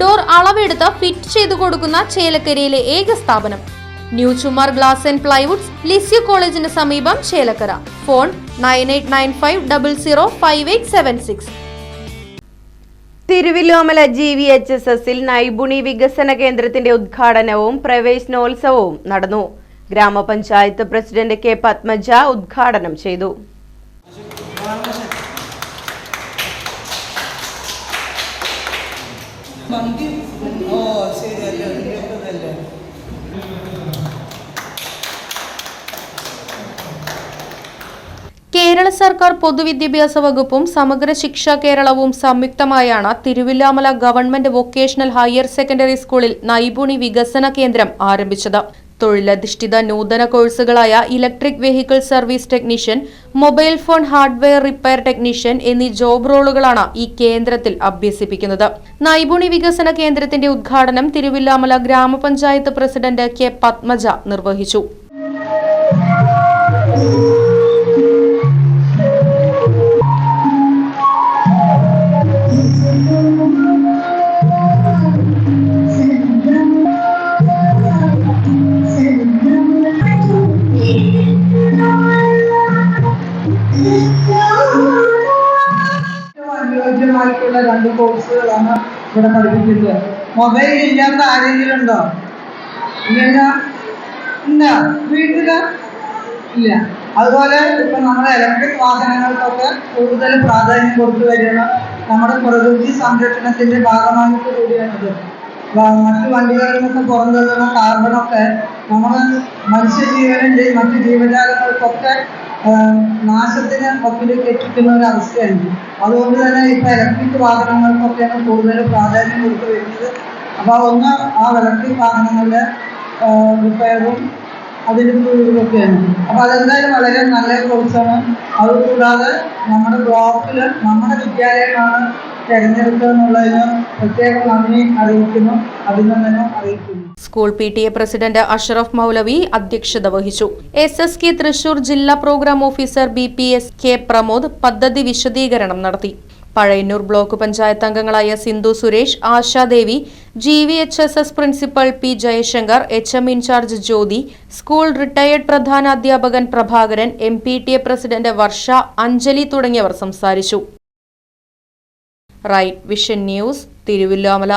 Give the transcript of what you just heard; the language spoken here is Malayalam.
ഡോർ അളവെടുത്ത് ഫിറ്റ് ചെയ്തു കൊടുക്കുന്ന ചേലക്കരയിലെ ഏക സ്ഥാപനം. New Chumar glass and plywoods Lisieux കോളേജിന് സമീപം Chelakkara. Phone nine eight nine five double zero five eight seven six. Thiruvilwamala G V H S എസിൽ നൈപുണി വികസന കേന്ദ്രത്തിന്റെ ഉദ്ഘാടനവും പ്രവേശനോത്സവവും നടന്നു. ഗ്രാമപഞ്ചായത്ത് പ്രസിഡന്റ് കെ പത്മജ ഉദ്ഘാടനം ചെയ്തു. മന്തി ഓ ശരിയല്ലേ ഉണ്ണിയപ്പതല്ലേ കേരള സർക്കാർ പൊതുവിദ്യാഭ്യാസ വകുപ്പും സമഗ്ര ശിക്ഷ കേരളവും സംയുക്തമായാണ് Thiruvilwamala government vocational higher secondary സ്കൂളിൽ നൈപുണി വികസന കേന്ദ്രം ആരംഭിച്ചത്. തൊഴിലധിഷ്ഠിത നൂതന കോഴ്സുകളായ electric vehicle service technician mobile phone hardware repair technician എന്നീ ജോബ് റോളുകളാണ് ഈ കേന്ദ്രത്തിൽ അഭ്യസിപ്പിക്കുന്നത്. നൈപുണി വികസന കേന്ദ്രത്തിന്റെ ഉദ്ഘാടനം തിരുവില്ലാമല ഗ്രാമപഞ്ചായത്ത് പ്രസിഡന്റ് കെ പത്മജ നിർവഹിച്ചു. അനുയോജ്യമായിട്ടുള്ള രണ്ട് കോഴ്സുകളാണ് ഇവിടെ പഠിപ്പിക്കുന്നത്. മൊബൈൽ ഇല്ലാത്ത ആരെങ്കിലും ഉണ്ടോ ഇല്ല. വീട്ടിൽ ഇല്ല. അതുപോലെ ഇപ്പൊ നമ്മുടെ ഇലക്ട്രിക് വാഹനങ്ങൾക്കൊക്കെ കൂടുതൽ പ്രാധാന്യം കൊടുത്തു വരുന്ന നമ്മുടെ പ്രകൃതി സംരക്ഷണത്തിന്റെ ഭാഗമായിട്ട് കൂടിയാണിത് മറ്റു വണ്ടികളിൽ നിന്ന് പുറന്തള്ളുന്ന കാർബണൊക്കെ നമ്മുടെ മനുഷ്യജീവനിന്റെയും മറ്റു ജീവജാലങ്ങൾക്കൊക്കെ നാശത്തിന് ഒപ്പിലേക്ക് എത്തിക്കുന്ന ഒരു അവസ്ഥയുണ്ട് അതുകൊണ്ട് തന്നെ ഇപ്പൊ ഇലക്ട്രിക് വാഹനങ്ങൾക്കൊക്കെയാണ് കൂടുതൽ പ്രാധാന്യം കൊടുത്തു വരുന്നത്. അപ്പോൾ ഒന്ന് ആ ഇലക്ട്രിക് വാഹനങ്ങളുടെ റിപ്പയറും അതിന് ഇതൊക്കെയാണ് അപ്പോൾ അതെന്തായാലും വളരെ നല്ല കോഴ്സാണ്. അതുകൂടാതെ നമ്മുടെ ബ്ലോക്കിൽ നമ്മുടെ വിദ്യാലയമാണ് അറിയിക്കുന്നു. അറിയിക്കുന്നു. School P T A president Ashraf Moulavi അധ്യക്ഷത വഹിച്ചു. എസ് എസ് കെ തൃശൂർ ജില്ലാ programme officer B P S K Pramod പദ്ധതി വിശദീകരണം നടത്തി. പഴയന്നൂർ ബ്ലോക്ക് പഞ്ചായത്ത് അംഗങ്ങളായ Sindhu Suresh Ashadevi G V H S S principal P Jayasankar H M incharge Jyothi school retired പ്രധാന അധ്യാപകൻ Prabhakaran M P T A president Varsha Anjali തുടങ്ങിയവർ സംസാരിച്ചു. Right vision news Thiruvilwamala.